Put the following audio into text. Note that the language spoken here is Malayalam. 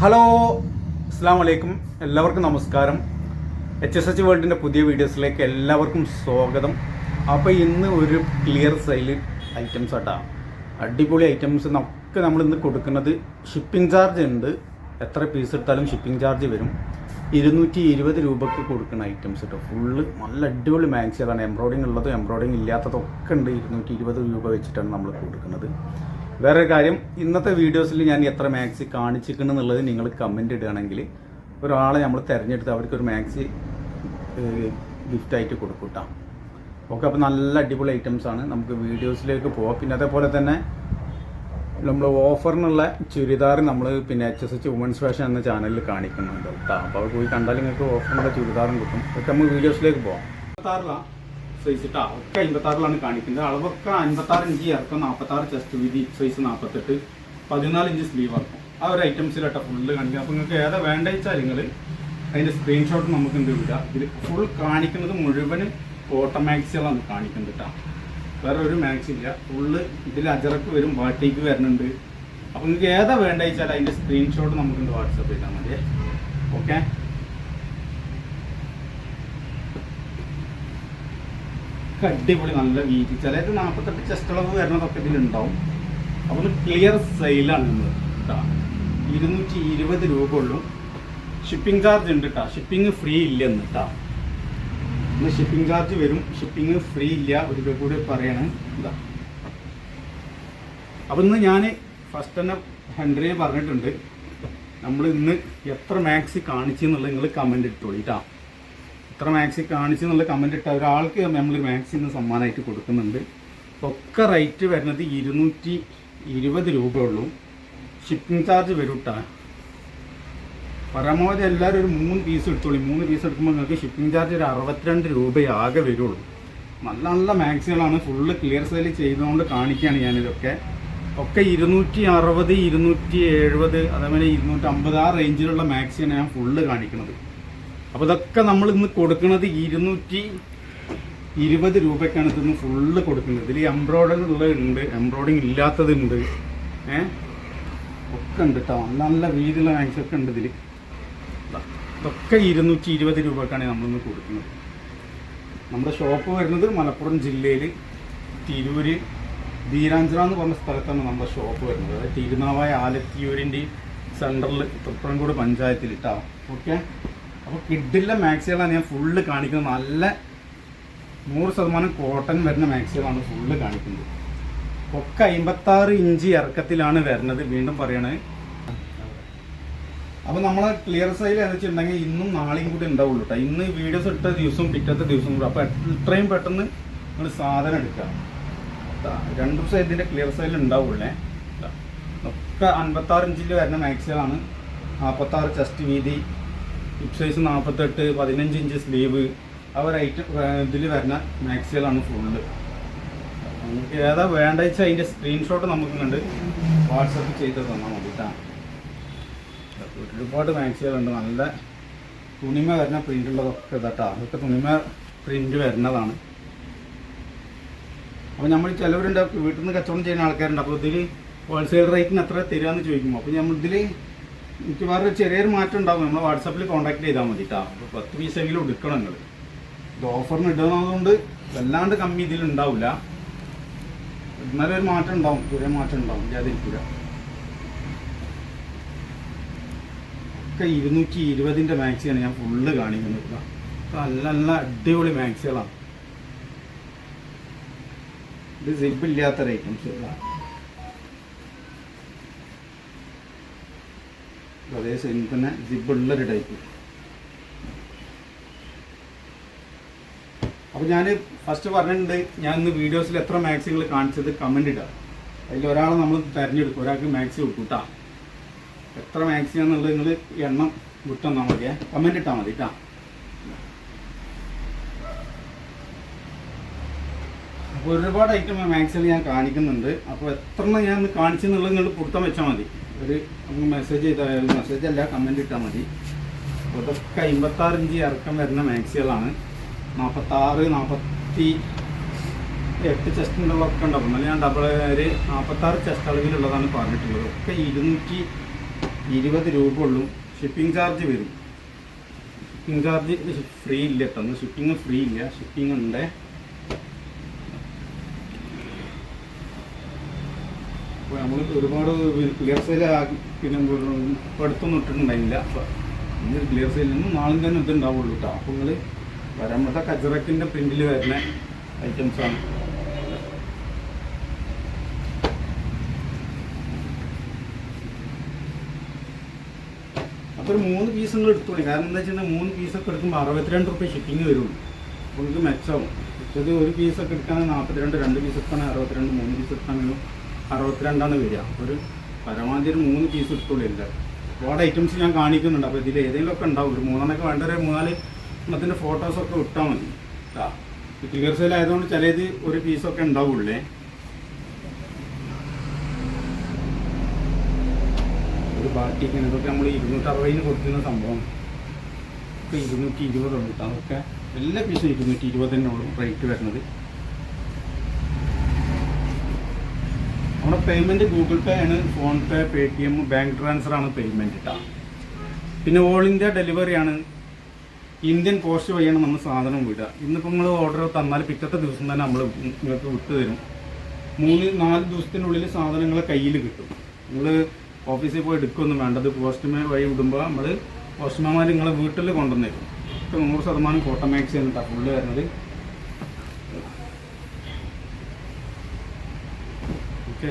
ഹലോ അസ്സാം വലൈക്കും എല്ലാവർക്കും നമസ്കാരം. എച്ച് എസ് എച്ച് വേൾഡിന്റെ പുതിയ വീഡിയോസിലേക്ക് എല്ലാവർക്കും സ്വാഗതം. അപ്പോൾ ഇന്ന് ഒരു ക്ലിയർ സെയിൽ ഐറ്റംസ് ആട്ടാ. അടിപൊളി ഐറ്റംസ് ഒക്കെ നമ്മൾ ഇന്ന് കൊടുക്കുന്നത് ഷിപ്പിംഗ് ചാർജ് ഉണ്ട്. എത്ര പീസ് എടുത്താലും ഷിപ്പിംഗ് ചാർജ് വരും. ഇരുന്നൂറ്റി ഇരുപത് രൂപക്ക് കൊടുക്കുന്ന ഐറ്റംസ് കേട്ടോ ഫുള്ള് നല്ല അടിപൊളി മാക്സികളാണ് എംബ്രോയിഡിങ് ഉള്ളതും എംബ്രോയിഡിങ് ഇല്ലാത്തതൊക്കെ ഉണ്ട്. ഇരുന്നൂറ്റി ഇരുപത് രൂപ വെച്ചിട്ടാണ് നമ്മൾ കൊടുക്കുന്നത്. വേറെ കാര്യം ഇന്നത്തെ വീഡിയോസിൽ ഞാൻ എത്ര മാക്സി കാണിച്ചിരിക്കണം എന്നുള്ളത് നിങ്ങൾ കമന്റ് ഇടുകയാണെങ്കിൽ ഒരാളെ നമ്മൾ തിരഞ്ഞെടുത്ത് അവർക്കൊരു മാക്സി ഗിഫ്റ്റായിട്ട് കൊടുക്കും കേട്ടോ ഓക്കെ അപ്പോൾ നല്ല അടിപൊളി ഐറ്റംസ് ആണ്. നമുക്ക് വീഡിയോസിലേക്ക് പോവാം. പിന്നെ അതേപോലെ തന്നെ നമ്മൾ ഓഫറിനുള്ള ചുരിദാർ നമ്മൾ പിന്നെ H S H women's fashion എന്ന ചാനലിൽ കാണിക്കുന്നുണ്ട് കേട്ടോ അപ്പോൾ അത് പോയി കണ്ടാൽ നിങ്ങൾക്ക് ഓഫറിനുള്ള ചുരിദാറും കിട്ടും. ഒക്കെ നമുക്ക് വീഡിയോസിലേക്ക് പോവാം. അമ്പത്താറിലാണ് സൈസ് ഇട്ടാ ഒക്കെ അമ്പത്താറിലാണ് കാണിക്കുന്നത്. അളവൊക്കെ അമ്പത്താറ് ഇഞ്ച് ഇറക്കം നാൽപ്പത്താറ് ചെസ്റ്റ് വീതി സൈസ് നാൽപ്പത്തെട്ട് പതിനാല് ഇഞ്ച് സ്ലീവ് ഇറക്കും ആ ഒരു ഐറ്റംസിലട്ട ഫുള്ള് കാണിക്കുക അപ്പോൾ നിങ്ങൾക്ക് ഏതാ വേണ്ട വെച്ചാൽ നിങ്ങൾ അതിന്റെ സ്ക്രീൻഷോട്ട് നമുക്ക് എന്ത് വിടുക ഇതിൽ ഫുൾ കാണിക്കുന്നത് മുഴുവനും ഓട്ടോമാക്സികളാണ് കാണിക്കുന്നത് കേട്ടോ വേറെ ഒരു മാക്സ് ഇല്ല. ഫുള്ള് ഇതിൽ അജറക്ക് വരും വാട്ടിക്ക് വരുന്നുണ്ട്. അപ്പോൾ നിങ്ങൾക്ക് ഏതാ വേണ്ട വെച്ചാൽ അതിന്റെ സ്ക്രീൻഷോട്ട് നമുക്ക് വാട്സപ്പ് ചെയ്താൽ മതി. ഓക്കെ? ഒക്കെ അടിപൊളി നല്ല വീതി. ചിലത് നാൽപ്പത്തെട്ട് ചെസ്റ്റ് അളവ് വരുന്നതൊക്കെ ഇതിലുണ്ടാവും അപ്പോൾ ഒന്ന് ക്ലിയർ സെയിലാണ് നമ്മൾ കേട്ടോ ഇരുന്നൂറ്റി ഇരുപത് രൂപ ഉള്ളൂ. ഷിപ്പിംഗ് ചാർജ് ഉണ്ട് കേട്ടോ ഷിപ്പിംഗ് ഫ്രീ ഇല്ല എന്ന് കേട്ടോ ഇന്ന് ഷിപ്പിംഗ് ചാർജ് വരും. ഷിപ്പിംഗ് ഫ്രീ ഇല്ല. ഒരു രൂപ കൂടി പറയണം. എന്താ അപ്പം ഇന്ന് ഞാൻ ഫസ്റ്റ് തന്നെ ഹൺഡ്രഡ് പറഞ്ഞിട്ടുണ്ട്. നമ്മൾ ഇന്ന് എത്ര മാക്സി കാണിച്ചു എന്നുള്ളത് നിങ്ങൾ കമന്റ് ഇട്ടോളി കേട്ടോ ഇത്ര മാക്സി കാണിച്ചു എന്നുള്ള കമന്റ് ഇട്ട ഒരാൾക്ക് നമ്മളൊരു മാക്സി ഇന്ന് സമ്മാനമായിട്ട് കൊടുക്കുന്നുണ്ട്. ഒക്കെ റേറ്റ് വരുന്നത് ഇരുന്നൂറ്റി ഇരുപത് രൂപയുള്ളൂ ഷിപ്പിംഗ് ചാർജ് വരും പരമാവധി എല്ലാവരും ഒരു മൂന്ന് പീസ് എടുത്തോളി. മൂന്ന് പീസ് എടുക്കുമ്പോൾ നിങ്ങൾക്ക് ഷിപ്പിംഗ് ചാർജ് ഒരു അറുപത്തിരണ്ട് രൂപയാകെ വരുള്ളൂ. നല്ല നല്ല മാക്സികളാണ്. ഫുള്ള് ക്ലിയർ സെയിൽ ചെയ്തുകൊണ്ട് കാണിക്കുകയാണ് ഞാനിതൊക്കെ. ഒക്കെ ഇരുന്നൂറ്റി അറുപത് ഇരുന്നൂറ്റി എഴുപത് അതേപോലെ ഇരുന്നൂറ്റി അമ്പത് ആ റേഞ്ചിലുള്ള മാക്സിയാണ് ഞാൻ ഫുള്ള് കാണിക്കുന്നത്. അപ്പോൾ ഇതൊക്കെ നമ്മൾ ഇന്ന് കൊടുക്കുന്നത് ഇരുന്നൂറ്റി ഇരുപത് രൂപയ്ക്കാണ് ഇതൊന്ന് ഫുള്ള് കൊടുക്കുന്നത്. ഇതിൽ എംബ്രോയിഡറി ഉള്ളതുണ്ട് എംബ്രോയിഡിങ് ഇല്ലാത്തതുണ്ട്. ഏ? ഒക്കെ ഉണ്ട് കേട്ടോ നല്ല രീതിയിലുള്ള മാക്സ് ഒക്കെ ഉണ്ട് ഇതിൽ ഇതൊക്കെ ഇരുന്നൂറ്റി ഇരുപത് രൂപക്കാണ് നമ്മളിന്ന് കൊടുക്കുന്നത്. നമ്മുടെ ഷോപ്പ് വരുന്നത് മലപ്പുറം ജില്ലയിൽ തിരൂര് ധീരാഞ്ചന എന്ന് പറഞ്ഞ സ്ഥലത്താണ് നമ്മുടെ ഷോപ്പ് വരുന്നത്. അതായത് തിരുനാവായ ആലത്തിയൂരിന്റെ സെൻട്രലിൽ തൃപ്പറങ്കോട് പഞ്ചായത്തിൽ ഇട്ടാ ഓക്കെ? അപ്പോൾ കിഡിലെ മാക്സികളാണ് ഞാൻ ഫുള്ള് കാണിക്കുന്നത്. നല്ല നൂറ് ശതമാനം കോട്ടൺ വരുന്ന മാക്സികളാണ് ഫുള്ള് കാണിക്കുന്നത്. ഒക്കെ അമ്പത്താറ് ഇഞ്ച് ഇറക്കത്തിലാണ് വരുന്നത്. വീണ്ടും പറയണേ. അപ്പോൾ നമ്മളെ ക്ലിയർ സൈൽ എന്ന് വെച്ചിട്ടുണ്ടെങ്കിൽ ഇന്നും നാളെയും കൂടി ഉണ്ടാവുള്ളൂ കേട്ടോ ഇന്ന് വീഡിയോസ് ഇട്ട ദിവസവും പിറ്റത്തെ ദിവസവും കൂടെ. അപ്പോൾ ഇത്രയും പെട്ടെന്ന് നിങ്ങൾ സാധനം എടുക്കുക. രണ്ടു ദിവസം ഇതിന്റെ ക്ലിയർ സൈൽ ഉണ്ടാവുള്ളേ. ഒക്കെ അൻപത്താറ് ഇഞ്ചിൽ വരുന്ന മാക്സികളാണ്. നാൽപ്പത്താറ് ചെസ്റ്റ് വീതി. ഹിപ്പ് സൈസ് നാൽപ്പത്തെട്ട് പതിനഞ്ച് ഇഞ്ച് സ്ലീവ് ആ ഒരു ഐറ്റം ഇതിൽ വരുന്ന മാക്സികളാണ് ഫുള്ള് നമുക്ക് ഏതാ വേണ്ട വെച്ചാൽ അതിന്റെ സ്ക്രീൻഷോട്ട് നമുക്ക് കണ്ട് വാട്സപ്പ് ചെയ്ത് തന്നാൽ മതി ഒരുപാട് മാക്സികളുണ്ട് നല്ല തുണിമ വരുന്ന പ്രിന്റ് ഉള്ളതൊക്കെ ഇതാട്ടോ അതൊക്കെ തുണിമ പ്രിന്റ് വരുന്നതാണ്. അപ്പോൾ നമ്മൾ ചിലവരുണ്ട് വീട്ടിൽ നിന്ന് കച്ചവടം ചെയ്യുന്ന ആൾക്കാരുണ്ട്. അപ്പോൾ ഇതിൽ ഹോൾസെയിൽ റേറ്റിന് എത്ര തരാമെന്ന് ചോദിക്കുമ്പോൾ അപ്പോൾ നമ്മൾ ഇതിൽ മിക്കവാറും ചെറിയൊരു മാറ്റം ഉണ്ടാവും. നമ്മൾ വാട്സാപ്പിൽ കോൺടാക്ട് ചെയ്താൽ മതി കേട്ടോ അപ്പോൾ പത്ത് പീസെങ്കിലും എടുക്കണം നിങ്ങൾ ഇത് ഓഫറിന് ഇടുന്നതുകൊണ്ട് വല്ലാണ്ട് കമ്മി ഇതിൽ ഉണ്ടാവില്ല എന്നാലും ഒരു മാറ്റം ഉണ്ടാവും. ചെറിയ മാറ്റം ഉണ്ടാവും. ഇല്ലാതിരിക്കില്ല ഒക്കെ ഇരുന്നൂറ്റി ഇരുപതിന്റെ മാക്സിയാണ് ഞാൻ ഫുള്ള് കാണിക്കുന്നത് നല്ല നല്ല അടിപൊളി മാക്സികളാണ്. ഇത് സിബ് ഇല്ലാത്ത ഐറ്റംസ് അതേ സെയിം തന്നെ ജിബുള്ളൊരു ടൈപ്പ് അപ്പോൾ ഞാൻ ഫസ്റ്റ് പറഞ്ഞിട്ടുണ്ട് ഞാൻ ഇന്ന് വീഡിയോസിൽ എത്ര മാക്സിങ്ങൾ കാണിച്ചത് കമന്റ് ഇടുക അതിൽ ഒരാളെ നമ്മൾ തിരഞ്ഞെടുക്കും ഒരാൾക്ക് മാക്സി കേട്ടോ എത്ര മാക്സി എന്നുള്ളത് നിങ്ങൾ എണ്ണം വിട്ടെന്നാൽ മതിയേ കമന്റ് ഇട്ടാൽ മതി കേട്ടാ അപ്പോൾ ഒരുപാട് ഐറ്റം മാക്സിൽ ഞാൻ കാണിക്കുന്നുണ്ട്. അപ്പോൾ എത്ര ഞാൻ ഇന്ന് കാണിച്ചെന്നുള്ളത് നിങ്ങൾ പുറത്തം വെച്ചാൽ മതി. ഒരു മെസ്സേജ് ചെയ്താൽ മെസ്സേജ് അല്ല കമന്റ് ഇട്ടാൽ മതി. അപ്പോൾ ഇതൊക്കെ അമ്പത്താറ് ഇഞ്ച് ഇറക്കം വരുന്ന മാക്സികളാണ്. നാൽപ്പത്താറ് നാൽപ്പത്തി എട്ട് ചെസ്റ്റിനുള്ളതൊക്കെ ഉണ്ടാവും. എന്നാലും ഞാൻ ഡബിൾ ഒരു നാൽപ്പത്താറ് ചെസ്റ്റ് അളവിലുള്ളതാണ് പറഞ്ഞിട്ടുള്ളത്. ഒക്കെ ഇരുന്നൂറ്റി ഇരുപത് രൂപ ഉള്ളൂ. ഷിപ്പിംഗ് ചാർജ് വരും. ഷിപ്പിംഗ് ചാർജ് ഫ്രീ ഇല്ല കേട്ടോ. ഷിപ്പിംഗ് ഫ്രീ ഇല്ല. ഷിപ്പിംഗ് ഉണ്ട്. അപ്പോൾ നമ്മൾ ഒരുപാട് ക്ലിയർ സെയിൽ ആക്കി. പിന്നെ അടുത്തൊന്നും ഇട്ടിട്ടുണ്ടായില്ല അപ്പോൾ ഇന്ന് ക്ലിയർ സെയിൽ നിന്ന് നാളും തന്നെ ഇതുണ്ടാവുള്ളൂ കേട്ടോ അപ്പോൾ നിങ്ങൾ വരമ്പത്തെ കജറക്കിന്റെ പ്രിന്റിൽ വരുന്ന ഐറ്റംസാണ് അപ്പോൾ ഒരു മൂന്ന് പീസ് നിങ്ങൾ എടുത്തോളി കാരണം എന്താ വെച്ചിട്ടുണ്ടെങ്കിൽ മൂന്ന് പീസൊക്കെ എടുക്കുമ്പോൾ അറുപത്തിരണ്ട് റുപ്യ ഷിപ്പിംഗ് വരുള്ളൂ അപ്പോൾ നിങ്ങൾക്ക് മെച്ചമാവും മറ്റേത് ഒരു പീസൊക്കെ എടുക്കുകയാണെങ്കിൽ നാൽപ്പത്തിരണ്ട് രണ്ട് പീസ് എടുക്കുകയാണെങ്കിൽ അറുപത്തിരണ്ട് മൂന്ന് പീസ് എടുക്കുകയാണെങ്കിലും അറുപത്തിരണ്ടാണ് വരിക. ഒരു പരമാവധി ഒരു മൂന്ന് പീസ് എടുത്തോളൂ എല്ലാവരും ഒരുപാട് ഐറ്റംസ് ഞാൻ കാണിക്കുന്നുണ്ട്. അപ്പോൾ ഇതിൽ ഏതെങ്കിലുമൊക്കെ ഉണ്ടാവും. ഒരു മൂന്നെണ്ണൊക്കെ വേണ്ട ഒരു മൂന്നാൽ എണ്ണത്തിന്റെ ഫോട്ടോസൊക്കെ വിട്ടാൽ മതി. കേട്ടോ ക്ലിയർ സെയിൽ ആയതുകൊണ്ട് ചിലത് ഒരു പീസൊക്കെ ഉണ്ടാവുള്ളേ. ഒരു ബാക്കി ഇതൊക്കെ നമ്മൾ ഇരുന്നൂറ്ററുപതിന് കൊടുക്കുന്ന സംഭവം. ഇപ്പം ഇരുന്നൂറ്റി ഇരുപതുള്ളൂ കേട്ടോ അതൊക്കെ എല്ലാ പീസും ഇരുന്നൂറ്റി ഇരുപത് തന്നെ ഉള്ളൂ റേറ്റ് വരുന്നത്. പേയ്മെന്റ് ഗൂഗിൾ പേ ആണ് PhonePe Paytm bank transfer ആണ് പേയ്മെന്റ് കേട്ടോ പിന്നെ ഓൾ ഇന്ത്യ ഡെലിവറി ആണ്. ഇന്ത്യൻ പോസ്റ്റ് വഴിയാണ് നമ്മൾ സാധനം വിടുക ഇന്നിപ്പോൾ നിങ്ങൾ ഓർഡർ തന്നാൽ പിറ്റത്തെ ദിവസം തന്നെ നമ്മൾ നിങ്ങൾക്ക് വിട്ടു തരും. മൂന്ന് നാല് ദിവസത്തിനുള്ളിൽ സാധനങ്ങൾ കയ്യിൽ കിട്ടും. നിങ്ങൾ ഓഫീസിൽ പോയി എടുക്കുകയൊന്നും വേണ്ടത് പോസ്റ്റ്മാൻ വഴി വിടുമ്പോൾ നമ്മൾ പോസ്റ്റ്മാൻമാർ നിങ്ങളെ വീട്ടിൽ കൊണ്ടുവന്ന് ഇപ്പം നൂറ് ശതമാനം കോട്ടമാക്സ് ആണ് ഫുള്ള് വരുന്നത്. ഓക്കെ